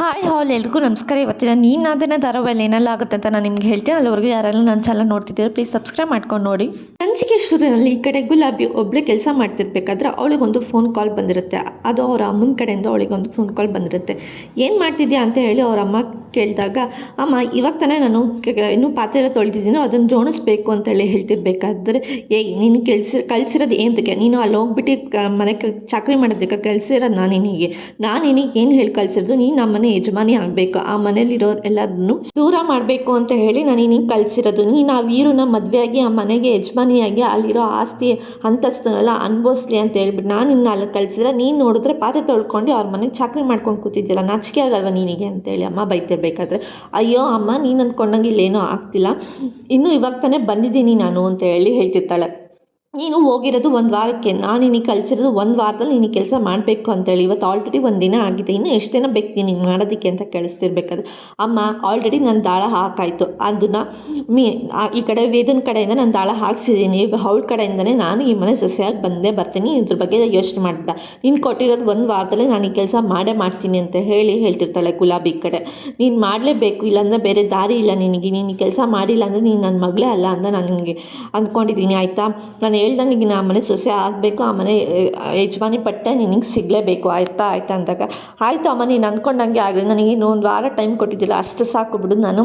Hi ಹಾಲ್, ಎಲ್ರಿಗೂ ನಮಸ್ಕಾರ. ಇವತ್ತಿನ ಅದನ್ನು ಧಾರಾವಾಹಿಯಲ್ಲಿ ಏನೆಲ್ಲ ಆಗುತ್ತೆ ಅಂತ ನಾನು ನಿಮ್ಗೆ ಹೇಳ್ತೀನಿ. ಅಲ್ಲಿವರೆಗೂ ಯಾರೆಲ್ಲ ನನ್ನ ಚಾನಲ್ ನೋಡ್ತಿದ್ದೀರಾ ಪ್ಲೀಸ್ ಸಬ್ಸ್ಕ್ರೈಬ್ ಮಾಡ್ಕೊಂಡು ನೋಡಿ. ಶುರುವಿನಲ್ಲಿ ಈ ಕಡೆ ಗುಲಾಬಿ ಒಬ್ಬಳೇ ಕೆಲಸ ಮಾಡ್ತಿರ್ಬೇಕಾದ್ರೆ ಅವಳಿಗೊಂದು ಫೋನ್ ಕಾಲ್ ಬಂದಿರುತ್ತೆ. ಅದು ಅವರ ಅಮ್ಮನ ಕಡೆಯಿಂದ ಅವಳಿಗೊಂದು ಫೋನ್ ಕಾಲ್ ಬಂದಿರುತ್ತೆ. ಏನು ಮಾಡ್ತಿದ್ಯಾ ಅಂತ ಹೇಳಿ ಅವ್ರ ಅಮ್ಮ ಕೇಳಿದಾಗ, ಅಮ್ಮ, ಇವಾಗ ತಾನೇ ನಾನು ಇನ್ನೂ ಪಾತ್ರೆ ಎಲ್ಲ ತೊಳೆದಿದ್ದೀನೋ. ಅದನ್ನು ಜೋಣಿಸ್ಬೇಕು ಅಂತೇಳಿ ಹೇಳ್ತಿರ್ಬೇಕಾದ್ರೆ, ಏಯ್, ನೀನು ಕೆಲ್ಸ ಕಳಿಸಿರೋದು ಏನಕ್ಕೆ ನೀನು ಅಲ್ಲಿ ಹೋಗ್ಬಿಟ್ಟು ಮನೆ ಚಾಕರಿ ಮಾಡೋದಕ್ಕೆ ಕಳಿಸಿರೋದು ನಾನು ನಿನಗೆ ನಾನು ನಿನಗೆ ಏನು ಹೇಳಿ ಕಳಿಸಿರೋದು ನೀನು ನಮ್ಮ ಮನೆ ಯಜಮಾನಿ ಆಗಬೇಕು. ಆ ಮನೇಲಿರೋ ಎಲ್ಲದನ್ನು ದೂರ ಮಾಡಬೇಕು ಅಂತ ಹೇಳಿ ನಾನು ನೀನು ಕಳ್ಸಿರೋದು. ನೀನು ಆ ವೀರನ ಮದುವೆಯಾಗಿ ಆ ಮನೆಗೆ ಯಜಮಾನಿಯಾಗಿ ಅಲ್ಲಿರೋ ಆಸ್ತಿ ಅಂತಸ್ತನಲ್ಲ ಅನುಭವಿಸ್ಲಿ ಅಂತ ಹೇಳ್ಬಿಟ್ಟು ನಾನು ನಿನ್ನ ಅಲ್ಲಿ ಕಳ್ಸಿದ್ರೆ ನೀನು ನೋಡಿದ್ರೆ ಪಾತ್ರೆ ತೊಳ್ಕೊಂಡು ಅವ್ರ ಮನೆಗೆ ಚಾಕರಿ ಮಾಡ್ಕೊಂಡು ಕೂತಿದ್ದಿಲ್ಲ ನಾಚಿಕೆ ಆಗಲ್ವಾ ಅಂತ ಅಂತೇಳಿ ಅಮ್ಮ ಬೈತಿರ್ಬೇಕಾದ್ರೆ. ಅಯ್ಯೋ ಅಮ್ಮ ನೀನು ಅಂದ್ಕೊಂಡಂಗೆ ಇಲ್ಲೇನೋ ಆಗ್ತಿಲ್ಲ. ಇನ್ನೂ ಇವಾಗ ತಾನೇ ಬಂದಿದ್ದೀನಿ ನಾನು ಅಂತ ಹೇಳಿ ಹೇಳ್ತಿರ್ತಾಳೆ. ನೀನು ಹೋಗಿರೋದು ಒಂದು ವಾರಕ್ಕೆ, ನಾನು ನಿನಗೆ ಕಲಿಸಿರೋದು ಒಂದು ವಾರದಲ್ಲಿ ನೀನು ಕೆಲಸ ಮಾಡಬೇಕು ಅಂತೇಳಿ. ಇವತ್ತು ಆಲ್ರೆಡಿ ಒಂದು ದಿನ ಆಗಿದೆ. ಇನ್ನೂ ಎಷ್ಟು ದಿನ ಬೇಕು ನಿನಗೆ ಮಾಡೋದಕ್ಕೆ ಅಂತ ಕಳಿಸ್ತಿರ್ಬೇಕಾದ್ರೆ. ಅಮ್ಮ ಆಲ್ರೆಡಿ ನನ್ನ ದಾಳ ಹಾಕಾಯಿತು. ಅದನ್ನು ಮೀ ಈ ಕಡೆ ವೇದನ ಕಡೆಯಿಂದ ನಾನು ದಾಳ ಹಾಕ್ಸಿದ್ದೀನಿ. ಈಗ ಅವಳ ಕಡೆಯಿಂದನೇ ನಾನು ಈ ಮನೆ ಸೊಸೆಯಾಗಿ ಬಂದೇ ಬರ್ತೀನಿ. ಇದ್ರ ಬಗ್ಗೆ ಯೋಚನೆ ಮಾಡಬೇಡ. ನೀನು ಕೊಟ್ಟಿರೋದು ಒಂದು ವಾರದಲ್ಲಿ ನಾನು ಈ ಕೆಲಸ ಮಾಡೇ ಮಾಡ್ತೀನಿ ಅಂತ ಹೇಳಿ ಹೇಳ್ತಿರ್ತಾಳೆ ಗುಲಾಬಿ ಕಡೆ. ನೀನು ಮಾಡಲೇಬೇಕು, ಇಲ್ಲಾಂದರೆ ಬೇರೆ ದಾರಿ ಇಲ್ಲ ನಿನಗೆ. ನೀನು ಕೆಲಸ ಮಾಡಿಲ್ಲ ಅಂದರೆ ನೀನು ನನ್ನ ಮಗಳೇ ಅಲ್ಲ ಅಂತ ನಾನು ನಿನಗೆ ಅಂದ್ಕೊಂಡಿದ್ದೀನಿ. ಆಯಿತಾ? ನಾನು ಹೇಳ್ದಂಗೆ ನಾ ಮನೆ ಸೊಸೆ ಆಗಬೇಕು, ಆ ಮನೆ ಯಜಮಾನಿ ಪಟ್ಟೆ ನಿನಗೆ ಸಿಗಲೇಬೇಕು, ಆಯಿತಾ ಆಯಿತಾ ಅಂದಾಗ, ಆಯಿತು ಅಮ್ಮ, ನೀನು ಅಂದ್ಕೊಂಡಂಗೆ ಆಗಲಿ, ನನಗೆ ಇನ್ನೂ ಒಂದು ವಾರ ಟೈಮ್ ಕೊಟ್ಟಿದ್ದಿಲ್ಲ, ಅಷ್ಟು ಸಾಕು ಬಿಡು, ನಾನು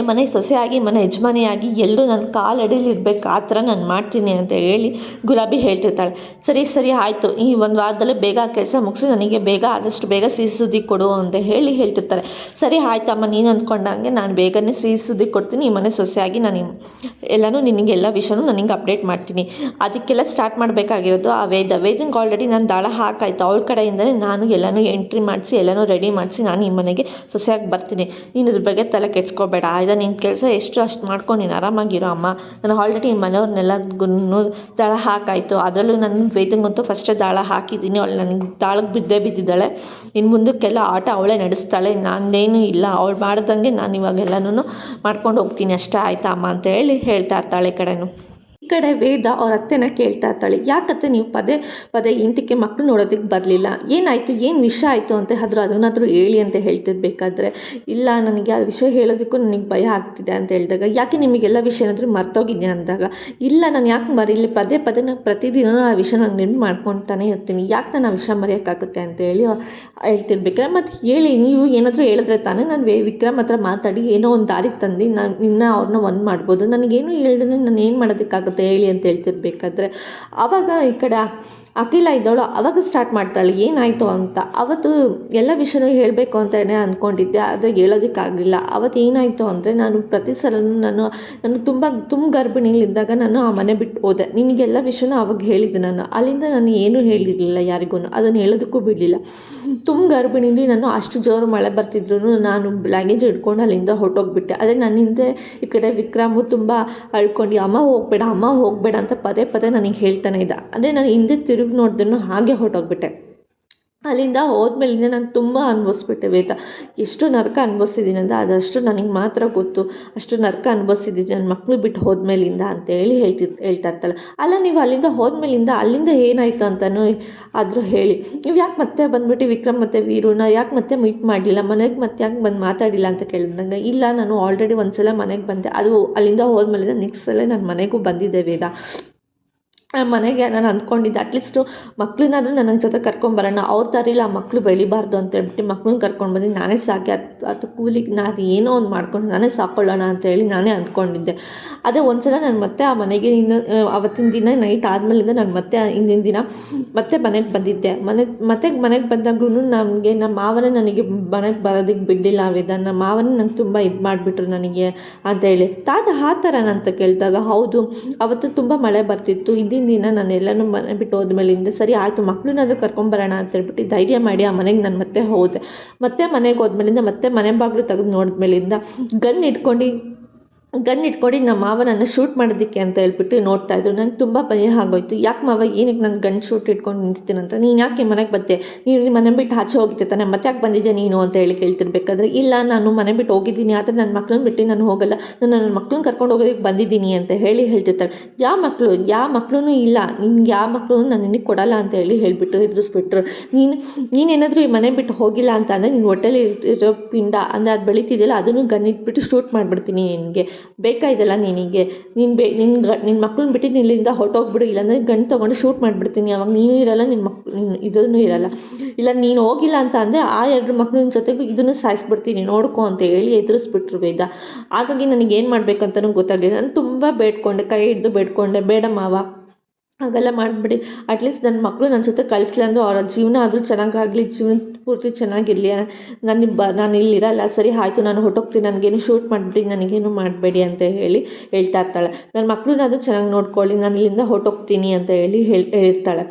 ಮನೆ ಸೊಸೆಯಾಗಿ, ಮನೆ ಯಜಮಾನಿಯಾಗಿ ಎಲ್ಲರೂ ನನ್ನ ಕಾಲಡಿಲಿ ಇರಬೇಕು, ಆ ಥರ ನಾನು ಮಾಡ್ತೀನಿ ಅಂತ ಹೇಳಿ ಗುಲಾಬಿ ಹೇಳ್ತಿರ್ತಾಳೆ. ಸರಿ ಸರಿ, ಆಯಿತು. ಈ ಒಂದು ವಾರದಲ್ಲೇ ಬೇಗ ಕೆಲಸ ಮುಗಿಸಿ, ನನಗೆ ಬೇಗ ಆದಷ್ಟು ಬೇಗ ಸಿಹಿ ಸುದ್ದಿ ಕೊಡು ಅಂತ ಹೇಳಿ ಹೇಳ್ತಿರ್ತಾರೆ. ಸರಿ, ಆಯ್ತಮ್ಮ, ನೀನು ಅಂದ್ಕೊಂಡಂಗೆ ನಾನು ಬೇಗನೆ ಸಿಹಿ ಸುದ್ದಿ ಕೊಡ್ತೀನಿ, ಈ ಮನೆ ಸೊಸೆಯಾಗಿ ನಾನು ಈ- ಎಲ್ಲನೂ ನಿನಗೆ ಎಲ್ಲ ವಿಷಯನೂ ನನಗೆ ಅಪ್ಡೇಟ್ ಮಾಡ್ತೀನಿ. ಅದಕ್ಕೆಲ್ಲ ಸ್ಟಾರ್ಟ್ ಮಾಡಬೇಕಾಗಿರೋದು, ಆ ವೇದ ವೇದಂಗೆ ಆಲ್ರೆಡಿ ನಾನು ದಾಳ ಹಾಕಾಯ್ತು. ಅವ್ರ ಕಡೆಯಿಂದಲೇ ನಾನು ಎಲ್ಲನೂ ಎಂಟ್ರಿ ಮಾಡಿಸಿ, ಎಲ್ಲನೂ ರೆಡಿ ಮಾಡಿಸಿ, ನಾನು ಈ ಮನೆಗೆ ಸೊಸೆಯಾಗಿ ಬರ್ತೀನಿ. ನೀನು ಇದ್ರ ಬಗ್ಗೆ ತಲೆ ಕೆಡ್ಸ್ಕೊಬೇಡ ಆಯ್ತಾ ನಿನ್ನ ಕೆಲಸ ಎಷ್ಟು, ಅಷ್ಟು ಮಾಡ್ಕೊಂಡು ನೀನು ಆರಾಮಾಗಿರೋ ಅಮ್ಮ. ನಾನು ಆಲ್ರೆಡಿ ಮನೆಯವ್ರನ್ನೆಲ್ಲ ಮನೆಯವ್ರನ್ನೆಲ್ಲಗೂ ದಾಳ ಹಾಕಾಯಿತು. ಅದರಲ್ಲೂ ನನ್ನ ವೇದಂಗಂತೂ ಫಸ್ಟೇ ದಾಳ ಹಾಕಿದ್ದೀನಿ. ಅವಳು ನನಗೆ ದಾಳಕ್ಕೆ ಬಿದ್ದೇ ಬಿದ್ದಿದ್ದಾಳೆ. ಇನ್ನು ಮುಂದಕ್ಕೆಲ್ಲ ಆಟ ಅವಳೇ ನಡೆಸ್ತಾಳೆ. ನಾನೇನು ಇಲ್ಲ. ಅವಳು ಮಾಡ್ದಂಗೆ ನಾನು ಇವಾಗ ಎಲ್ಲನೂ ಮಾಡ್ಕೊಂಡು ಹೋಗ್ತೀನಿ. ಅಷ್ಟೇ ಆಯ್ತಾ ಅಮ್ಮ ಅಂತ ಹೇಳಿ ಹೇಳ್ತಾ ಇರ್ತಾಳೆ ಈ ಕಡೆನೂ. ಈ ಕಡೆ ವೇದ ಅವ್ರ ಅತ್ತೆನ ಕೇಳ್ತಾ ಇರ್ತಾಳೆ. ಯಾಕತ್ತೆ ನೀವು ಪದೇ ಪದೇ ಇಂಟಿಕೆ ಮಕ್ಕಳು ನೋಡೋದಕ್ಕೆ ಬರಲಿಲ್ಲ? ಏನಾಯಿತು? ಏನು ವಿಷಯ ಆಯಿತು ಅಂತ ಆದರೂ ಅದನ್ನಾದರೂ ಹೇಳಿ ಅಂತ ಹೇಳ್ತಿರ್ಬೇಕಾದ್ರೆ, ಇಲ್ಲ ನನಗೆ ಆ ವಿಷಯ ಹೇಳೋದಕ್ಕೂ ನನಗೆ ಭಯ ಆಗ್ತಿದೆ ಅಂತ ಹೇಳಿದಾಗ, ಯಾಕೆ ನಿಮಗೆಲ್ಲ ವಿಷಯ ಏನಾದರೂ ಮರ್ತೋಗಿದ್ದೆ ಅಂದಾಗ, ಇಲ್ಲ ನಾನು ಯಾಕೆ ಮರೀಲಿ? ಪದೇ ಪದೇ ನಾನು ಪ್ರತಿದಿನ ಆ ವಿಷಯ ನಾನು ನೆನ್ಪು ಮಾಡ್ಕೊತಾನೆ ಇರ್ತೀನಿ. ಯಾಕೆ ನಾನು ಆ ವಿಷಯ ಮರೆಯೋಕ್ಕಾಗುತ್ತೆ ಅಂತ ಹೇಳಿ ಹೇಳ್ತಿರ್ಬೇಕಾದ್ರೆ ಮತ್ತು ಹೇಳಿ, ನೀವು ಏನಾದರೂ ಹೇಳಿದ್ರೆ ತಾನೇ ನಾನು ವೇ ವಿಕ್ರಮ್ ಹತ್ರ ಮಾತಾಡಿ ಏನೋ ಒಂದು ದಾರಿಗೆ ತಂದು ನಾನು ನಿನ್ನ ಅವ್ರನ್ನ ಒಂದು ಮಾಡ್ಬೋದು. ನನಗೇನು ಹೇಳ್ದೆ ನಾನು ಏನು ಮಾಡೋದಕ್ಕಾಗುತ್ತೆ? ಹೇಳಿ ಅಂತ ಹೇಳ್ತಿರ್ಬೇಕಾದ್ರೆ ಆವಾಗ ಈ ಕಡೆ ಅಖಿಲ ಇದ್ದವಳು ಅವಾಗ ಸ್ಟಾರ್ಟ್ ಮಾಡ್ತಾಳೆ, ಏನಾಯಿತು ಅಂತ. ಅವತ್ತು ಎಲ್ಲ ವಿಷಯನೂ ಹೇಳಬೇಕು ಅಂತಲೇ ಅಂದ್ಕೊಂಡಿದ್ದೆ ಆದರೆ ಹೇಳೋದಕ್ಕಾಗಲಿಲ್ಲ. ಅವತ್ತು ಏನಾಯಿತು ಅಂದರೆ ನಾನು ಪ್ರತಿ ಸಲನೂ ನಾನು ನಾನು ತುಂಬ ತುಂಬ ಗರ್ಭಿಣಿಲಿದ್ದಾಗ ನಾನು ಆ ಮನೆ ಬಿಟ್ಟು ಹೋದೆ. ನಿನಗೆಲ್ಲ ವಿಷಯನೂ ಅವಾಗ ಹೇಳಿದ್ದೆ ನಾನು. ಅಲ್ಲಿಂದ ನಾನು ಏನೂ ಹೇಳಿರಲಿಲ್ಲ ಯಾರಿಗೂ. ಅದನ್ನು ಹೇಳೋದಕ್ಕೂ ಬಿಡಲಿಲ್ಲ. ತುಂಬ ಗರ್ಭಿಣಿಲಿ ನಾನು ಅಷ್ಟು ಜೋರು ಮಳೆ ಬರ್ತಿದ್ರು ನಾನು ಲಗೇಜ್ ಹಿಡ್ಕೊಂಡು ಅಲ್ಲಿಂದ ಹೊರಟೋಗ್ಬಿಟ್ಟೆ. ಅದೇ ನನ್ನ ಹಿಂದೆ ಈ ಕಡೆ ವಿಕ್ರಮು ತುಂಬ ಅಳ್ಕೊಂಡು, ಅಮ್ಮ ಹೋಗಬೇಡ ಅಮ್ಮ ಹೋಗಬೇಡ ಅಂತ ಪದೇ ಪದೇ ನನಗೆ ಹೇಳ್ತಾನೆ ಇದ್ದ. ಅಂದರೆ ನಾನು ಹಿಂದೆ ತಿರುಗಿ ನೋಡಿದ್ರು ಹಾಗೆ ಹೊರಟೋಗ್ಬಿಟ್ಟೆ. ಅಲ್ಲಿಂದ ಹೋದ್ಮೇಲಿಂದ ನಾನು ತುಂಬ ಅನುಭವಿಸ್ಬಿಟ್ಟೆ ವೇತ ಎಷ್ಟು ನರಕ ಅನುಭವಿಸಿದ್ದೀನಿ ಅಂದರೆ ಅದಷ್ಟು ನನಗೆ ಮಾತ್ರ ಗೊತ್ತು. ಅಷ್ಟು ನರಕ ಅನುಭವಿಸಿದ್ದೀನಿ ನನ್ನ ಮಕ್ಕಳು ಬಿಟ್ಟು ಹೋದ್ಮೇಲಿಂದ ಅಂತೇಳಿ ಹೇಳ್ತಿ, ಹೇಳ್ತಾ ಇರ್ತಾಳೆ. ಅಲ್ಲ, ನೀವು ಅಲ್ಲಿಂದ ಹೋದ್ಮೇಲಿಂದ ಅಲ್ಲಿಂದ ಏನಾಯಿತು ಅಂತಲೂ ಆದರೂ ಹೇಳಿ. ನೀವು ಯಾಕೆ ಮತ್ತೆ ಬಂದ್ಬಿಟ್ಟು ವಿಕ್ರಮ್ ಮತ್ತು ವೀರುನ? ಯಾಕೆ ಮತ್ತೆ ಮೀಟ್ ಮಾಡಲಿಲ್ಲ? ಮನೆಗೆ ಮತ್ತೆ ಯಾಕೆ ಬಂದು ಮಾತಾಡಿಲ್ಲ ಅಂತ ಕೇಳಿದಂಗೆ ಇಲ್ಲ, ನಾನು ಆಲ್ರೆಡಿ ಒಂದು ಸಲ ಮನೆಗೆ ಬಂದೆ. ಅದು ಅಲ್ಲಿಂದ ಹೋದ್ಮೇಲಿಂದ ನೆಕ್ಸ್ಟ್ ಸಲ ನಾನು ಮನೆಗೂ ಬಂದಿದ್ದೆ ವೇದ. ಮನೆಗೆ ನಾನು ಅಂದ್ಕೊಂಡಿದ್ದೆ ಅಟ್ಲೀಸ್ಟು ಮಕ್ಳನ್ನಾದರೂ ನನ್ನ ಜೊತೆ ಕರ್ಕೊಂಬರೋಣ ಅವ್ರ ಥರ ಆ ಮಕ್ಕಳು ಬೆಳಿಬಾರ್ದು ಅಂತ ಹೇಳ್ಬಿಟ್ಟು ಮಕ್ಳನ್ನ ಕರ್ಕೊಂಡು ಬಂದು ನಾನೇ ಸಾಕಿ, ಅದು ಅದು ಕೂಲಿಗೆ ನಾನು ಏನೋ ಒಂದು ಮಾಡ್ಕೊಂಡು ನಾನೇ ಸಾಕೊಳ್ಳೋಣ ಅಂತ ಹೇಳಿ ನಾನೇ ಅಂದ್ಕೊಂಡಿದ್ದೆ. ಅದೇ ಒಂದು ಸಲ ನಾನು ಮತ್ತೆ ಆ ಮನೆಗೆ ಇನ್ನು ಅವತ್ತಿನ ದಿನ ನೈಟ್ ಆದಮೇಲಿಂದ ನಾನು ಮತ್ತೆ ಹಿಂದಿನ ದಿನ ಮತ್ತೆ ಮನೆಗೆ ಬಂದಿದ್ದೆ. ಮನೆ ಮತ್ತೆ ಮನೆಗೆ ಬಂದಾಗ್ಲೂ ನಮಗೆ ನಮ್ಮ ಮಾವನೇ ನನಗೆ ಮನೆಗೆ ಬರೋದಕ್ಕೆ ಬಿಡಲಿಲ್ಲ ವೇದ ನಮ್ಮ ಮಾವನೇ ನಂಗೆ ತುಂಬ ಇದು ಮಾಡಿಬಿಟ್ರು ನನಗೆ ಅಂತ ಹೇಳಿ. ತಾತ ಆ ಥರನಂತ ಕೇಳಿದಾಗ, ಹೌದು, ಅವತ್ತು ತುಂಬ ಮಳೆ ಬರ್ತಿತ್ತು. ಹಿಂದಿನ ದಿನ ನಾನು ಎಲ್ಲನೂ ಮನೆ ಬಿಟ್ಟು ಹೋದ್ಮೇಲಿಂದ ಸರಿ ಆಯಿತು ಮಕ್ಕಳನ್ನಾದ್ರೂ ಕರ್ಕೊಂಬರೋಣ ಅಂತ ಹೇಳ್ಬಿಟ್ಟು ಧೈರ್ಯ ಮಾಡಿ ಆ ಮನೆಗೆ ನಾನು ಮತ್ತೆ ಹೋದೆ. ಮತ್ತೆ ಮನೆಗೆ ಹೋದ್ಮೇಲಿಂದ ಮತ್ತೆ ಮನೆ ಬಾಗಿಲು ತೆಗೆದು ನೋಡಿದ್ಮೇಲಿಂದ ಗನ್ ಇಟ್ಕೊಂಡು ಗನ್ ಇಟ್ಕೊಂಡು ನಮ್ಮ ಮಾವ ನನ್ನ ಶೂಟ್ ಮಾಡೋದಕ್ಕೆ ಅಂತ ಹೇಳ್ಬಿಟ್ಟು ನೋಡ್ತಾ ಇದ್ರು. ನಂಗೆ ತುಂಬ ಭಯ ಆಗೋಯ್ತು. ಯಾಕೆ ಮಾವ, ಏನಕ್ಕೆ ನನ್ನ ಗನ್ ಶೂಟ್ ಇಟ್ಕೊಂಡು ನಿಂತಿದ್ದೀನಂತ ನೀನು ಯಾಕೆ ಮನೆಗೆ ಬತ್ತೆ ನೀನು ಮನೆ ಬಿಟ್ಟು ಆಚೆ ಹೋಗಿದ್ದೆ ತಾನೆ? ಮತ್ತೆ ಯಾಕೆ ಬಂದಿದ್ದೆ ನೀನು ಅಂತ ಹೇಳಿ ಕೇಳ್ತಿರ್ಬೇಕಾದ್ರೆ ಇಲ್ಲ, ನಾನು ಮನೆ ಬಿಟ್ಟು ಹೋಗಿದ್ದೀನಿ. ಆದರೆ ನನ್ನ ಮಕ್ಳನ್ನ ಬಿಟ್ಟು ನಾನು ಹೋಗಲ್ಲ. ನಾನು ನನ್ನ ಮಕ್ಳನ್ನ ಕರ್ಕೊಂಡು ಹೋಗೋದಕ್ಕೆ ಬಂದಿದ್ದೀನಿ ಅಂತ ಹೇಳಿ ಹೇಳ್ತಿರ್ತಾರೆ. ಯಾವ ಮಕ್ಕಳು ಯಾವ ಮಕ್ಕಳೂ ಇಲ್ಲ. ನಿನ್ಗೆ ಯಾವ ಮಕ್ಕಳು ನಾನು ನಿನಗೆ ಕೊಡಲ್ಲ ಅಂತ ಹೇಳಿ ಹೇಳಿಬಿಟ್ಟು ಎದುರಿಸ್ಬಿಟ್ರು ನೀನು ನೀನೇನಾದರೂ ಈ ಮನೆ ಬಿಟ್ಟು ಹೋಗಿಲ್ಲ ಅಂತ ಅಂದರೆ ನೀನು ಹೊಟ್ಟೆಲಿ ಇರೋ ಪಿಂಡ, ಅಂದರೆ ಅದು ಬೆಳೀತಿದೆಯಲ್ಲ, ಅದನ್ನು ಗನ್ ಇಟ್ಬಿಟ್ಟು ಶೂಟ್ ಮಾಡಿಬಿಡ್ತೀನಿ ನಿನಗೆ. ಬೇಕಾ ಇದೆಲ್ಲ ನಿನಗೆ. ನಿನ್ನ ಬೇ ನಿನ್ನ ಗ ನಿನ್ನ ಮಕ್ಳನ್ನ ಬಿಟ್ಟು ನೀನು ಇಲ್ಲಿಂದ ಹೊರಟೋಗ್ಬಿಡು, ಇಲ್ಲಾಂದರೆ ಗನ್ ತೊಗೊಂಡು ಶೂಟ್ ಮಾಡಿಬಿಡ್ತೀನಿ. ಅವಾಗ ನೀನು ಇರಲ್ಲ ನಿನ್ನ ಮಕ್ ನಿನ್ನ ಇದನ್ನು ಇರಲ್ಲ. ಇಲ್ಲ, ನೀನು ಹೋಗಿಲ್ಲ ಅಂತ ಅಂದರೆ ಆ ಎರಡು ಮಕ್ಳನ್ನ ಜೊತೆಗೂ ಇದನ್ನು ಸಾಯಿಸ್ಬಿಡ್ತೀನಿ, ನೋಡ್ಕೊ ಅಂತ ಹೇಳಿ ಎದುರಿಸ್ಬಿಟ್ರು ವೇದ. ಹಾಗಾಗಿ ನನಗೆ ಏನು ಮಾಡಬೇಕಂತನೂ ಗೊತ್ತಾಗಲಿಲ್ಲ. ನಾನು ತುಂಬ ಬೇಡ್ಕೊಂಡೆ, ಕೈ ಹಿಡಿದು ಬೇಡ್ಕೊಂಡೆ ಬೇಡ ಮಾವ ಹಾಗೆಲ್ಲ ಮಾಡಬೇಡಿ. ಅಟ್ಲೀಸ್ಟ್ ನನ್ನ ಮಕ್ಕಳು ನನ್ನ ಜೊತೆ ಕಳಿಸ್ಲಿ ಅಂದರೂ ಅವರ ಜೀವನ ಆದರೂ ಚೆನ್ನಾಗಾಗಲಿ, ಜೀವನ ಪೂರ್ತಿ ಚೆನ್ನಾಗಿರಲಿ. ನಾನು ಬ, ನಾನು ಇಲ್ಲಿರಲ್ಲ ಸರಿ ಆಯಿತು, ನಾನು ಹೊಟ್ಟೋಗ್ತೀನಿ ನನಗೇನು ಶೂಟ್ ಮಾಡಿಬಿಡಿ, ನನಗೇನು ಮಾಡಬೇಡಿ ಅಂತ ಹೇಳಿ ಹೇಳ್ತಾ ಇರ್ತಾಳೆ. ನನ್ನ ಮಕ್ಕಳನ್ನಾದರೂ ಚೆನ್ನಾಗಿ ನೋಡ್ಕೊಳ್ಳಿ, ನಾನು ಇಲ್ಲಿಂದ ಹೊಟ್ಟೋಗ್ತೀನಿ ಅಂತ ಹೇಳಿ ಹೇಳಿ ಹೇಳಿರ್ತಾಳೆ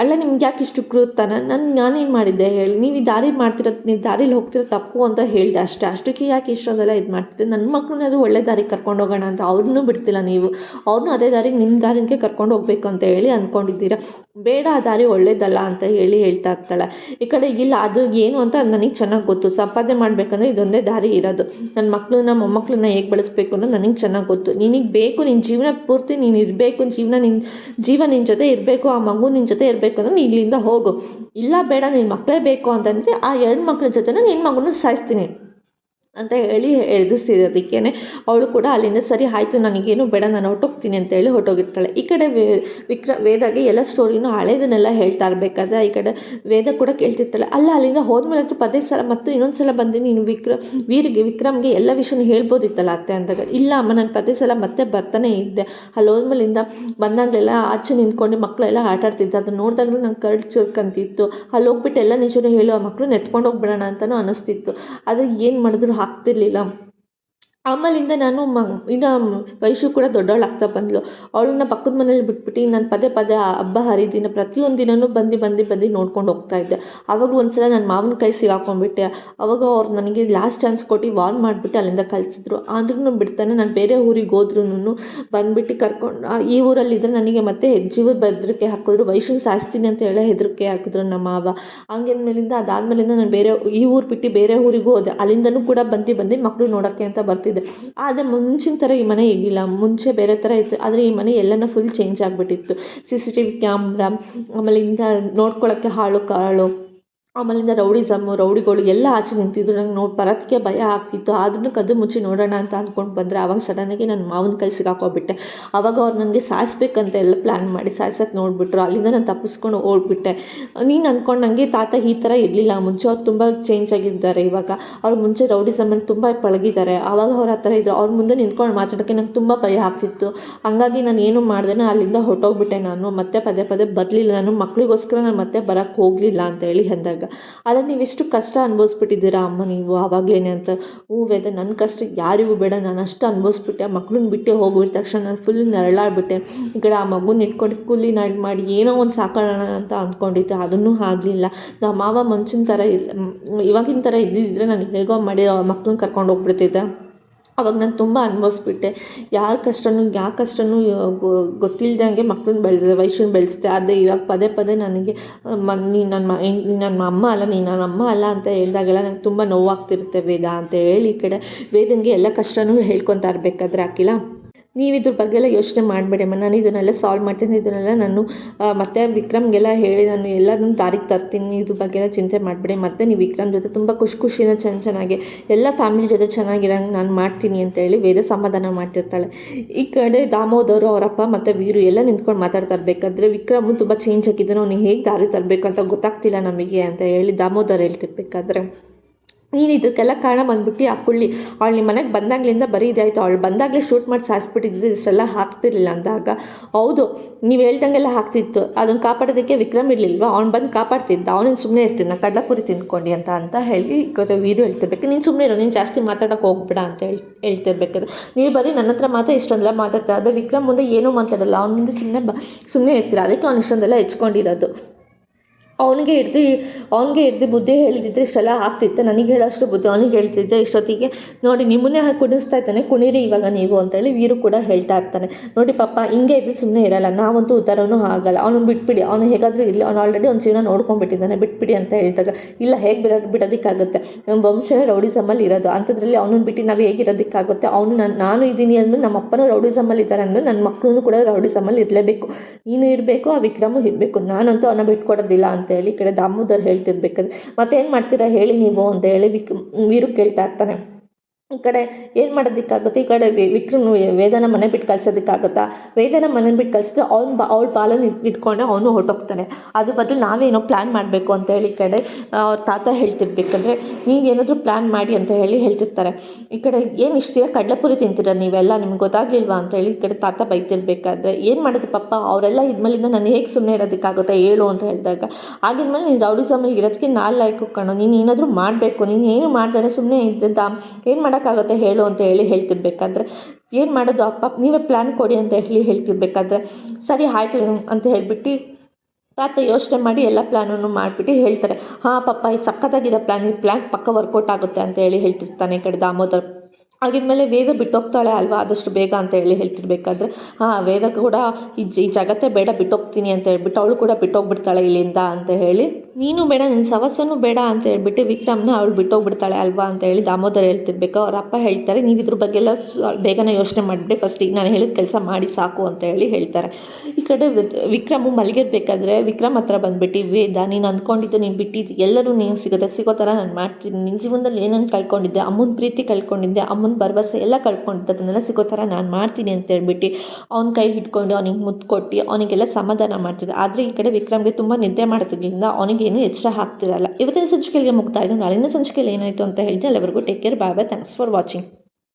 ಅಲ್ಲ, ನಿಮ್ಗೆ ಯಾಕೆ ಇಷ್ಟು ಕೃತನ ನಾನು, ನಾನೇನು ಮಾಡಿದ್ದೆ ಹೇಳಿ? ನೀವು ಈ ದಾರಿ ಮಾಡ್ತಿರೋದು, ನೀವು ದಾರಿಲಿ ಹೋಗ್ತಿರೋ ತಪ್ಪು ಅಂತ ಹೇಳಿದೆ ಅಷ್ಟೇ. ಅಷ್ಟಕ್ಕೆ ಯಾಕೆ ಇಷ್ಟೊಂದೆಲ್ಲ ಇದು ಮಾಡ್ತಿದ್ದೆ? ನನ್ನ ಮಕ್ಕಳನ್ನಾದರೂ ಒಳ್ಳೆ ದಾರಿಗೆ ಕರ್ಕೊಂಡು ಹೋಗೋಣ ಅಂತ ಅವ್ರನ್ನೂ ಬಿಡ್ತಿಲ್ಲ ನೀವು. ಅವ್ರನ್ನೂ ಅದೇ ದಾರಿಗೆ ನಿಮ್ಮ ದಾರಿಗೆ ಕರ್ಕೊಂಡು ಹೋಗ್ಬೇಕು ಅಂತ ಹೇಳಿ ಅಂದ್ಕೊಂಡಿದ್ದೀರ? ಬೇಡ ಆ ದಾರಿ ಒಳ್ಳೇದಲ್ಲ ಅಂತ ಹೇಳಿ ಹೇಳ್ತಾ ಇರ್ತಾಳೆ. ಈ ಕಡೆ ಇಲ್ಲ, ಅದು ಏನು ಅಂತ ನನಗೆ ಚೆನ್ನಾಗಿ ಗೊತ್ತು. ಸಂಪಾದನೆ ಮಾಡಬೇಕಂದ್ರೆ ಇದೊಂದೇ ದಾರಿ ಇರೋದು. ನನ್ನ ಮಕ್ಕಳನ್ನ ಮೊಮ್ಮಕ್ಕಳನ್ನ ಹೇಗೆ ಬಳಸ್ಬೇಕು ಅನ್ನೋದು ನನಗೆ ಚೆನ್ನಾಗಿ ಗೊತ್ತು. ನಿನಗೆ ಬೇಕು ನಿನ್ನ ಜೀವನ ಪೂರ್ತಿ ನೀನು ಇರಬೇಕು, ಜೀವನ ನಿನ್ನ ಜೀವ ನಿನ್ನ ಜೊತೆ ಇರಬೇಕು, ಆ ಮಗು ನಿನ್ನ ಜೊತೆ ಇರಬೇಕು ಅಂದ್ರೆ ಇಲ್ಲಿಂದ ಹೋಗು. ಇಲ್ಲ, ಬೇಡ ನಿನ್ನ ಮಕ್ಕಳೇ ಬೇಕು ಅಂತಂದರೆ ಆ ಎರಡು ಮಕ್ಕಳ ಜೊತೆನೂ ನಿನ್ನ ಮಗುನ ಸಾಯಿಸ್ತೀನಿ. ಅಂತ ಹೇಳಿ ಎದುರಿಸಿರೋದಕ್ಕೇ ಅವಳು ಕೂಡ ಅಲ್ಲಿಂದ, ಸರಿ ಆಯಿತು, ನನಗೇನು ಬೇಡ, ನಾನು ಹೊಟ್ಟೋಗ್ತೀನಿ ಅಂತ ಹೇಳಿ ಹೊಟ್ಟೋಗಿರ್ತಾಳೆ ಈ ಕಡೆ ವೇ, ವಿಕ್ರ, ವೇದಾಗೆ ಎಲ್ಲ ಸ್ಟೋರಿನೂ ಹಳೇದನ್ನೆಲ್ಲ ಹೇಳ್ತಾ ಇರಬೇಕಾದ್ರೆ ಈ ಕಡೆ ವೇದ ಕೂಡ ಕೇಳ್ತಿರ್ತಾಳೆ. ಅಲ್ಲ, ಅಲ್ಲಿಂದ ಹೋದ್ಮೇಲೆ ಅಂತೂ ಪದೇ ಸಲ ಮತ್ತು ಇನ್ನೊಂದು ಸಲ ಬಂದು ನೀನು ವಿಕ್ರ, ವೀರಿಗೆ, ವಿಕ್ರಮ್ಗೆ ಎಲ್ಲ ವಿಷಯನೂ ಹೇಳ್ಬೋದಿತ್ತಲ್ಲ ಅತ್ತೆ ಅಂದಾಗ ಇಲ್ಲ ಅಮ್ಮ, ನಾನು ಪದೇ ಸಲ ಮತ್ತೆ ಬರ್ತಾನೆ ಇದ್ದೆ. ಅಲ್ಲಿ ಹೋದ್ಮೇಲಿಂದ ಬಂದಾಗಲೆಲ್ಲ ಆಚೆ ನಿಂತ್ಕೊಂಡು ಮಕ್ಕಳೆಲ್ಲ ಆಟ ಆಡ್ತಿದ್ದೆ ಅದನ್ನ ನೋಡಿದಾಗಲೂ ನಂಗೆ ಕರ್ಡ್ ಚುರ್ಕಂತಿತ್ತು. ಅಲ್ಲಿ ಹೋಗ್ಬಿಟ್ಟು ಎಲ್ಲ ನಿಜನೂ ಹೇಳು, ಆ ಮಕ್ಕಳು ಎತ್ಕೊಂಡು ಹೋಗ್ಬಿಡೋಣ ಅಂತಲೂ ಅನ್ನಿಸ್ತಿತ್ತು ಆದರೆ ಏನು ಮಾಡಿದ್ರು ಆಗ್ತಿರ್ಲಿಲ್ಲ ಆಮೇಲಿಂದ ನಾನು ಮ, ಇನ್ನು ವೈಶು ಕೂಡ ದೊಡ್ಡವಳಾಗ್ತಾ ಬಂದಳು ಅವಳನ್ನ ಪಕ್ಕದ ಮನೇಲಿ ಬಿಟ್ಬಿಟ್ಟು ನಾನು ಪದೇ ಪದೇ ಆ ಹಬ್ಬ ಹರಿದಿನ ಪ್ರತಿಯೊಂದು ದಿನವೂ ಬಂದು ಬಂದು ಬಂದು ನೋಡ್ಕೊಂಡು ಹೋಗ್ತಾ ಇದ್ದೆ. ಆವಾಗ ಒಂದು ಸಲ ನನ್ನ ಮಾವನ ಕೈ ಸಿಗಾಕೊಂಡ್ಬಿಟ್ಟೆ. ಅವಾಗ ಅವ್ರು ನನಗೆ ಲಾಸ್ಟ್ ಚಾನ್ಸ್ ಕೊಟ್ಟು ವಾರ್ನ್ ಮಾಡಿಬಿಟ್ಟು ಅಲ್ಲಿಂದ ಕಳಿಸಿದ್ರು. ಆದ್ರೂ ಬಿಡ್ತಾನೆ ನಾನು ಬೇರೆ ಊರಿಗೆ ಹೋದ್ರೂ ಬಂದ್ಬಿಟ್ಟು ಕರ್ಕೊಂಡು ಈ ಊರಲ್ಲಿದ್ದರೆ ನನಗೆ ಮತ್ತೆ ಜೀವದ ಬೆದರಿಕೆ ಹಾಕಿದ್ರು. ವೈಶು ಸಾಸ್ತೀನಿ ಅಂತ ಹೇಳಿ ಹೆದರಿಕೆ ಹಾಕಿದ್ರು ನಮ್ಮ ಮಾವ. ಹಂಗೇದ್ಮೇಲಿಂದ ಅದಾದ್ಮೇಲಿಂದ ನಾನು ಬೇರೆ, ಈ ಊರು ಬಿಟ್ಟು ಬೇರೆ ಊರಿಗೂ ಹೋದೆ. ಅಲ್ಲಿಂದನೂ ಕೂಡ ಬಂದು ಬಂದು ಮಕ್ಕಳು ನೋಡೋಕ್ಕೆ ಅಂತ ಬರ್ತಿದ್ದೆ ಆದರೆ ಮುಂಚಿನ ಥರ ಈ ಮನೆ ಇರಲಿಲ್ಲ. ಮುಂಚೆ ಬೇರೆ ಥರ ಇತ್ತು. ಆದರೆ ಈ ಮನೆ ಎಲ್ಲನೂ ಫುಲ್ ಚೇಂಜ್ ಆಗಿಬಿಟ್ಟಿತ್ತು. C C T V camera ಆಮೇಲೆ ಇಂಥ ನೋಡ್ಕೊಳ್ಳೋಕ್ಕೆ ಹಾಳು, ಕಾಳು. ಆಮೇಲಿಂದ ರೌಡಿಸಮ್ಮು ರೌಡಿಗಳು ಎಲ್ಲ ಆಚೆ ನಿಂತಿದ್ರು. ನಂಗೆ ನೋಡಿ ಬರೋದಕ್ಕೆ ಭಯ ಆಗ್ತಿತ್ತು. ಆದ್ರೂ ಕದ್ದು ಮುಚ್ಚಿ ನೋಡೋಣ ಅಂತ ಅಂದ್ಕೊಂಡು ಬಂದರೆ ಆವಾಗ ಸಡನ್ನಾಗಿ ನನ್ನ ಮಾವನ ಕೈ ಹಾಕೋಬಿಟ್ಟೆ ಆವಾಗ ಅವ್ರು ನನಗೆ ಸಾಯಿಸ್ಬೇಕಂತ ಎಲ್ಲ ಪ್ಲ್ಯಾನ್ ಮಾಡಿ ಸಾಯ್ಸೋಕ್ಕೆ ನೋಡಿಬಿಟ್ರು. ಅಲ್ಲಿಂದ ನಾನು ತಪ್ಪಿಸ್ಕೊಂಡು ಓಡ್ಬಿಟ್ಟೆ ನೀನು ಅಂದ್ಕೊಂಡು ನನಗೆ ತಾತ ಈ ಥರ ಇರಲಿಲ್ಲ. ಮುಂಚೆ ಅವ್ರು ತುಂಬ ಚೇಂಜ್ ಆಗಿದ್ದಾರೆ ಇವಾಗ. ಅವ್ರು ಮುಂಚೆ ರೌಡಿಸಮ್ಮಲ್ಲಿ ತುಂಬ ಪಳಗಿದ್ದಾರೆ. ಆವಾಗ ಅವ್ರು ಆ ಥರ ಇದ್ದರು ಅವ್ರ ಮುಂದೆ ನಿಂತ್ಕೊಂಡು ಮಾತಾಡೋಕ್ಕೆ ನಂಗೆ ತುಂಬ ಭಯ ಆಗ್ತಿತ್ತು. ಹಾಗಾಗಿ ನಾನು ಏನು ಮಾಡ್ದೆ ಅಲ್ಲಿಂದ ಹೊರಟೋಗ್ಬಿಟ್ಟೆ ನಾನು. ಮತ್ತೆ ಪದೇ ಪದೇ ಬರಲಿಲ್ಲ ನಾನು. ಮಕ್ಕಳಿಗೋಸ್ಕರ ನಾನು ಮತ್ತೆ ಬರೋಕ್ಕೆ ಹೋಗಲಿಲ್ಲ ಅಂತ ಹೇಳಿ ಅಂದಾಗ. ಅಲ್ಲ ನೀವು ಎಷ್ಟು ಕಷ್ಟ ಅನುಭವಿಸ್ಬಿಟ್ಟಿದ್ದೀರಾ ಅಮ್ಮ ನೀವು ಆವಾಗಲೇ ಅಂತ. ಹ್ಞೂ ವೇದ ನನ್ನ ಕಷ್ಟ ಯಾರಿಗೂ ಬೇಡ, ನಾನು ಅಷ್ಟು ಅನುಭವಿಸ್ಬಿಟ್ಟೆ ಮಕ್ಳನ್ನ ಬಿಟ್ಟೆ ಹೋಗಿಬಿಟ್ಟ ತಕ್ಷಣ ನಾನು ಫುಲ್ ನರಳಾಡ್ಬಿಟ್ಟೆ ಈ ಕಡೆ ಆ ಮಗುನ ಇಟ್ಕೊಂಡು ಕೂಲಿ ನಾಡಿ ಮಾಡಿ ಏನೋ ಒಂದು ಸಾಕೋಣ ಅಂತ ಅಂದ್ಕೊಂಡಿದ್ದೆ ಅದನ್ನು ಆಗಲಿಲ್ಲ. ನಮ್ಮ ಮಾವ ಮುಂಚಿನ ಥರ ಇಲ್ಲ ಇವಾಗಿನ ಥರ ಇದ್ದಿದ್ದರೆ ನಾನು ಹೇಗೋ ಮಾಡಿ ಆ ಮಕ್ಳನ್ನ ಕರ್ಕೊಂಡು ಹೋಗ್ಬಿಡ್ತಿದ್ದೆ. ಅವಾಗ ನಾನು ತುಂಬ ಅನುಭವಿಸ್ಬಿಟ್ಟೆ. ಯಾರ ಕಷ್ಟನೂ ಯಾವ ಕಷ್ಟನೂ ಗೊತ್ತಿಲ್ದಂಗೆ ಮಕ್ಳನ್ನ ಬೆಳೆಸಿದೆ ವಯಸ್ಸನ್ನ ಬೆಳೆಸಿದೆ. ಆದರೆ ಇವಾಗ ಪದೇ ಪದೇ ನನಗೆ ಮ ನೀನು ನನ್ನ ನನ್ನ ಅಮ್ಮ ಅಲ್ಲ ನೀನು ನನ್ನ ಅಮ್ಮ ಅಲ್ಲ ಅಂತ ಹೇಳಿದಾಗೆಲ್ಲ ನಂಗೆ ತುಂಬ ನೋವಾಗ್ತಿರುತ್ತೆ ವೇದ ಅಂತ ಹೇಳಿ ಈ ಕಡೆ. ವೇದಂಗೆ ಎಲ್ಲ ಕಷ್ಟನೂ ಹೇಳ್ಕೊತಾ ಇರಬೇಕಾದ್ರೆ ಅಖಿಲ? ನೀವು ಇದ್ರ ಬಗ್ಗೆ ಎಲ್ಲ ಯೋಚನೆ ಮಾಡಬೇಡಿ ಅಮ್ಮ. ನಾನು ಇದನ್ನೆಲ್ಲ ಸಾಲ್ವ್ ಮಾಡ್ತೀನಿ. ಇದನ್ನೆಲ್ಲ ನಾನು ಮತ್ತು ವಿಕ್ರಮ್ಗೆಲ್ಲ ಹೇಳಿ ನಾನು ಎಲ್ಲದನ್ನು ದಾರಿಗೆ ತರ್ತೀನಿ. ಇದ್ರ ಬಗ್ಗೆ ಎಲ್ಲ ಚಿಂತೆ ಮಾಡಬೇಡಿ. ಮತ್ತು ನೀವು ವಿಕ್ರಮ್ ಜೊತೆ ತುಂಬ ಖುಷಿ ಖುಷಿಯಿಂದ ಚೆನ್ನ ಚೆನ್ನಾಗಿ, ಎಲ್ಲ ಫ್ಯಾಮಿಲಿ ಜೊತೆ ಚೆನ್ನಾಗಿರೋಂಗೆ ನಾನು ಮಾಡ್ತೀನಿ ಅಂತ ಹೇಳಿ ವೇದ ಸಮಾಧಾನ ಮಾಡ್ತಿರ್ತಾಳೆ. ಈ ಕಡೆ ದಾಮೋದರು ಅವರಪ್ಪ ಮತ್ತು ವೀರು ಎಲ್ಲ ನಿಂತ್ಕೊಂಡು ಮಾತಾಡ್ತಾ ಇರಬೇಕಾದ್ರೆ ವಿಕ್ರಮ್ ತುಂಬ ಚೇಂಜ್ ಆಗಿದ್ದಾನೆ. ಅವ್ನಿಗೆ ಹೇಗೆ ದಾರಿ ತರಬೇಕು ಅಂತ ಗೊತ್ತಾಗ್ತಿಲ್ಲ ನಮಗೆ ಅಂತ ಹೇಳಿ ದಾಮೋದರ್ ಹೇಳ್ತಿರ್ಬೇಕಾದ್ರೆ. ನೀನು ಇದಕ್ಕೆಲ್ಲ ಕಾರಣ ಬಂದ್ಬಿಟ್ಟು ಆ ಕುಳ್ಳಿ. ಅವಳು ನಿಮ್ಮ ಮನೆಗೆ ಬಂದಾಗ್ಲಿಂದ ಬರೀ ಇದಾಯಿತು ಅವಳು ಬಂದಾಗಲೇ ಶೂಟ್ ಮಾಡಿ ಸಾಯಿಸ್ಬಿಟ್ಟಿದ್ದು ಇಷ್ಟೆಲ್ಲ ಹಾಕ್ತಿರ್ಲಿಲ್ಲ ಅಂದಾಗ. ಹೌದು, ನೀವು ಹೇಳ್ದಂಗೆಲ್ಲ ಹಾಕ್ತಿತ್ತು. ಅದನ್ನು ಕಾಪಾಡೋದಕ್ಕೆ ವಿಕ್ರಮ್ ಇರಲಿಲ್ವ? ಅವ್ನು ಬಂದು ಕಾಪಾಡ್ತಿದ್ದ. ಅವನೇನು ಸುಮ್ಮನೆ ಇರ್ತಿದ್ದ ಕಡಲಪುರಿ ತಿಂದ್ಕೊಂಡು ಅಂತ ಅಂತ ಹೇಳಿ ವೀರು ಹೇಳ್ತಿರ್ಬೇಕು. ನೀನು ಸುಮ್ಮನೆ ಇರೋ. ನೀನು ಜಾಸ್ತಿ ಮಾತಾಡೋಕೆ ಹೋಗ್ಬೇಡ ಅಂತ ಹೇಳಿ ಹೇಳ್ತಿರ್ಬೇಕಾದ್ರೆ ನೀವು ಬರೀ ನನ್ನ ಹತ್ರ ಮಾತ್ರ ಇಷ್ಟೊಂದೆಲ್ಲ ಮಾತಾಡ್ತಾ ಅದೇ ವಿಕ್ರಮ್ ಮುಂದೆ ಏನೂ ಮಾತಾಡಲ್ಲ. ಅವ್ನ ಮುಂದೆ ಸುಮ್ಮನೆ ಬ ಸುಮ್ಮನೆ ಇರ್ತೀರ. ಅದಕ್ಕೆ ಅವ್ನು ಇಷ್ಟೊಂದೆಲ್ಲ ಹೆಚ್ಕೊಂಡಿರೋದು. ಅವನಿಗೆ ಹಿಡ್ದು ಅವನಿಗೆ ಹಿಡ್ದು ಬುದ್ಧಿ ಹೇಳಿದಿದ್ರೆ ಇಷ್ಟೆಲ್ಲ ಆಗ್ತಿತ್ತು. ನನಗೆ ಹೇಳೋಷ್ಟು ಬುದ್ಧಿ ಅವನಿಗೆ ಹೇಳ್ತಿದ್ದೆ ಇಷ್ಟೊತ್ತಿಗೆ. ನೋಡಿ, ನಿಮ್ಮನ್ನೇ ಕುಣಿಸ್ತಾ ಇದ್ದಾನೆ. ಕುಣಿರಿ ಇವಾಗ ನೀವು ಅಂತೇಳಿ ವೀರು ಕೂಡ ಹೇಳ್ತಾ ಇರ್ತಾನೆ. ನೋಡಿ ಪಾಪ, ಹಿಂಗೆ ಇದ್ದು ಸುಮ್ಮನೆ ಇರಲ್ಲ. ನಾವಂತೂ ಉದ್ದಾರವೂ ಆಗಲ್ಲ ಅವನು ಬಿಟ್ಬಿಡಿ. ಅವನು ಹೇಗಾದರೂ ಇರಲಿ. ಅವನು ಆಲ್ರೆಡಿ ಒಂದು ಜೀವನ ನೋಡ್ಕೊಂಡ್ಬಿಟ್ಟಿದ್ದಾನೆ. ಬಿಟ್ಬಿಡಿ ಅಂತ ಹೇಳಿದಾಗ, ಇಲ್ಲ, ಹೇಗೆ ಬಿಡ, ಬಿಡೋದಕ್ಕಾಗುತ್ತೆ? ನಮ್ಮ ವಂಶನೇ ರೌಡಿಸಮಲ್ಲಿ ಇರೋದು. ಅಂಥದ್ರಲ್ಲಿ ಅವನನ್ನು ಬಿಟ್ಟು ನಾವು ಹೇಗಿರೋದಕ್ಕಾಗುತ್ತೆ ಅವನು ನಾನು ನಾನು ಇದ್ದೀನಿ ಅಂದ್ರೆ ನಮ್ಮ ಅಪ್ಪನೂ ರೌಡಿಸಮಲ್ಲಿ ಇದ್ದಾರೆ ಅಂದರೆ ನನ್ನ ಮಕ್ಕಳು ಕೂಡ ರೌಡಿಸಮಲ್ಲಿ ಇರಲೇಬೇಕು. ನೀನು ಇರಬೇಕು, ಆ ವಿಕ್ರಮು ಇರಬೇಕು. ನಾನಂತೂ ಅವನ್ನ ಬಿಟ್ಕೊಡೋದಿಲ್ಲ ಅಂತೇಳಿ ಈ ಕಡೆ ದಾಮೋದರ್ ಹೇಳ್ತಿರ್ಬೇಕಾದ್ರೆ, ಮತ್ತೇನು ಮಾಡ್ತೀರಾ ಹೇಳಿ ನೀವು ಅಂತ ಹೇಳಿ ವಿಕ್ ವೀರು ಕೇಳ್ತಾ ಇರ್ತಾನೆ ಈ ಕಡೆ ಏನು ಮಾಡೋದಕ್ಕಾಗುತ್ತೆ? ಈ ಕಡೆ ವಿಕ್ರಮ್ ವೇದನ ಮನೆ ಬಿಟ್ಟು ಕಳ್ಸೋದಕ್ಕಾಗುತ್ತಾ? ವೇದನ ಮನೆ ಬಿಟ್ಟು ಕಳಿಸಿದ್ರೆ ಅವ್ನು ಬಾ ಅವಳ ಬಾಲನ್ನು ಇಟ್ಕೊಂಡೆ ಅವನು ಹೊರಟೋಗ್ತಾನೆ. ಅದ್ರ ಬದಲು ನಾವೇನೋ ಪ್ಲ್ಯಾನ್ ಮಾಡಬೇಕು ಅಂತ ಹೇಳಿ ಈ ಕಡೆ ಅವ್ರ ತಾತ ಹೇಳ್ತಿರ್ಬೇಕಂದ್ರೆ ನೀವು ಪ್ಲ್ಯಾನ್ ಮಾಡಿ ಅಂತ ಹೇಳಿ ಹೇಳ್ತಿರ್ತಾರೆ. ಈ ಕಡೆ ಏನು ಇಷ್ಟೇ ಕಡಲೆಪುರಿ ತಿಂತೀರ ನೀವೆಲ್ಲ? ನಿಮ್ಗೆ ಗೊತ್ತಾಗ್ಲಿಲ್ವಾ ಅಂತ ಹೇಳಿ ಈ ಕಡೆ ತಾತ ಬೈತಿರ್ಬೇಕಾದ್ರೆ ಏನು ಮಾಡೋದು ಪಪ್ಪ ಅವರೆಲ್ಲ ಇದ್ಮೇಲಿಂದ ನಾನು ಹೇಗೆ ಸುಮ್ಮನೆ ಇರೋದಕ್ಕಾಗುತ್ತೆ? ಹೇಳು ಅಂತ ಹೇಳಿದಾಗ. ಆಗಿದ್ಮೇಲೆ ನೀನು ರೌಡಿಸಮಲ್ಲಿ ಇರೋದಕ್ಕೆ ನಾಲ್ ಲಾಯ್ಕು ಕಣೋ. ನೀನು ಏನಾದರೂ ಮಾಡಬೇಕು. ನೀನು ಏನು ಮಾಡ್ತಾರೆ ಸುಮ್ಮನೆ ಇದ್ದಂತ ಏನು ಮಾಡೋಕ್ಕಾಗುತ್ತೆ ಹೇಳು ಅಂತ ಹೇಳಿ ಹೇಳ್ತಿರ್ಬೇಕಾದ್ರೆ, ಏನು ಮಾಡೋದು ಅಪ್ಪ, ನೀವೇ ಪ್ಲ್ಯಾನ್ ಕೊಡಿ ಅಂತ ಹೇಳಿ ಹೇಳ್ತಿರ್ಬೇಕಾದ್ರೆ, ಸರಿ ಆಯಿತು ಅಂತ ಹೇಳಿಬಿಟ್ಟು ತಾತ ಯೋಚನೆ ಮಾಡಿ ಎಲ್ಲ ಪ್ಲ್ಯಾನನ್ನು ಮಾಡಿಬಿಟ್ಟು ಹೇಳ್ತಾರೆ. ಹಾಂ ಪಪ್ಪ ಈ ಸಕ್ಕತ್ತಾಗಿರೋ ಪ್ಲ್ಯಾನ್ ಈ ಪ್ಲ್ಯಾನ್ ಪಕ್ಕ ವರ್ಕೌಟ್ ಆಗುತ್ತೆ ಅಂತ ಹೇಳಿ ಹೇಳ್ತಿರ್ತಾನೆ ಈ ಕಡೆ ದಾಮೋದರ್. ಆಗಿದ್ಮೇಲೆ ವೇದ ಬಿಟ್ಟೋಗ್ತಾಳೆ ಅಲ್ವಾ, ಆದಷ್ಟು ಬೇಗ ಅಂತ ಹೇಳಿ ಹೇಳ್ತಿರ್ಬೇಕಾದ್ರೆ, ಹಾಂ ವೇದ ಕೂಡ ಈ ಜಗತ್ತೇ ಬೇಡ ಬಿಟ್ಟೋಗ್ತೀನಿ ಅಂತ ಹೇಳ್ಬಿಟ್ಟು ಅವಳು ಕೂಡ ಬಿಟ್ಟೋಗ್ಬಿಡ್ತಾಳೆ ಇಲ್ಲಿಂದ ಅಂತ ಹೇಳಿ ನೀನು ಬೇಡ, ನನ್ನ ಸವಸ್ಸನೂ ಬೇಡ ಅಂತ ಹೇಳ್ಬಿಟ್ಟು ವಿಕ್ರಮ್ನ ಅವಳು ಬಿಟ್ಟೋಗ್ಬಿಡ್ತಾಳೆ ಅಲ್ವಾ ಅಂತ ಹೇಳಿ ದಾಮೋದರ ಹೇಳ್ತಿರ್ಬೇಕು. ಅವ್ರ ಅಪ್ಪ ಹೇಳ್ತಾರೆ, ನೀವು ಇದ್ರ ಬಗ್ಗೆ ಎಲ್ಲ ಬೇಗನೆ ಯೋಚನೆ ಮಾಡಿಬಿಡಿ. ಫಸ್ಟ್ ಈಗ ನಾನು ಹೇಳಿದ ಕೆಲಸ ಮಾಡಿ ಸಾಕು ಅಂತ ಹೇಳಿ ಹೇಳ್ತಾರೆ. ಈ ಕಡೆ ವಿಕ್ರಮು ಮಲಗಿರ್ಬೇಕಾದ್ರೆ ವಿಕ್ರಮ್ ಹತ್ರ ಬಂದ್ಬಿಟ್ಟು, ವೇದ, ನೀನು ಅಂದ್ಕೊಂಡಿದ್ದು ನೀನು ಬಿಟ್ಟಿದ್ದು. ಎಲ್ಲರೂ ನೀನು ಸಿಗುತ್ತೆ ಸಿಗೋ ಥರ ನಾನು ಮಾಡ್ತೀನಿ. ನಿನ್ನ ಜೀವನದಲ್ಲಿ ಏನನ್ನು ಕಳ್ಕೊಂಡಿದ್ದೆ, ಅಮ್ಮನ ಪ್ರೀತಿ ಕಳ್ಕೊಂಡಿದ್ದೆ, ಅಮ್ಮನ ಭರವಸೆ ಎಲ್ಲ ಕಳ್ಕೊಂಡಿದ್ದೆ, ಅದನ್ನೆಲ್ಲ ಸಿಗೋ ಥರ ನಾನು ಮಾಡ್ತೀನಿ ಅಂತ ಹೇಳ್ಬಿಟ್ಟು ಅವ್ನ ಕೈ ಹಿಡ್ಕೊಂಡು ಅವನಿಗೆ ಮುದ್ದು ಕೊಟ್ಟು ಅವನಿಗೆಲ್ಲ ಸಮಾಧಾನ ಮಾಡ್ತಿದ್ದೆ. ಆದರೆ ಈ ಕಡೆ ವಿಕ್ರಮ್ಗೆ ತುಂಬ ನಿದ್ದೆ ಮಾಡೋದ್ರಿಂದ ಅವನಿಗೇನು ಎಚ್ಚರ ಹಾಕ್ತಿರಲ್ಲ. ಇವತ್ತಿನ ಸಂಚಿಕೆಯಲ್ಲಿ ಇದ್ದು ನಾಳಿನ ಸಂಚಿಕೆಯಲ್ಲಿ ಏನಾಯಿತು ಅಂತ ಹೇಳ್ತೀನಿ. ಎಲ್ಲರಿಗೂ take care bye bye thanks for watching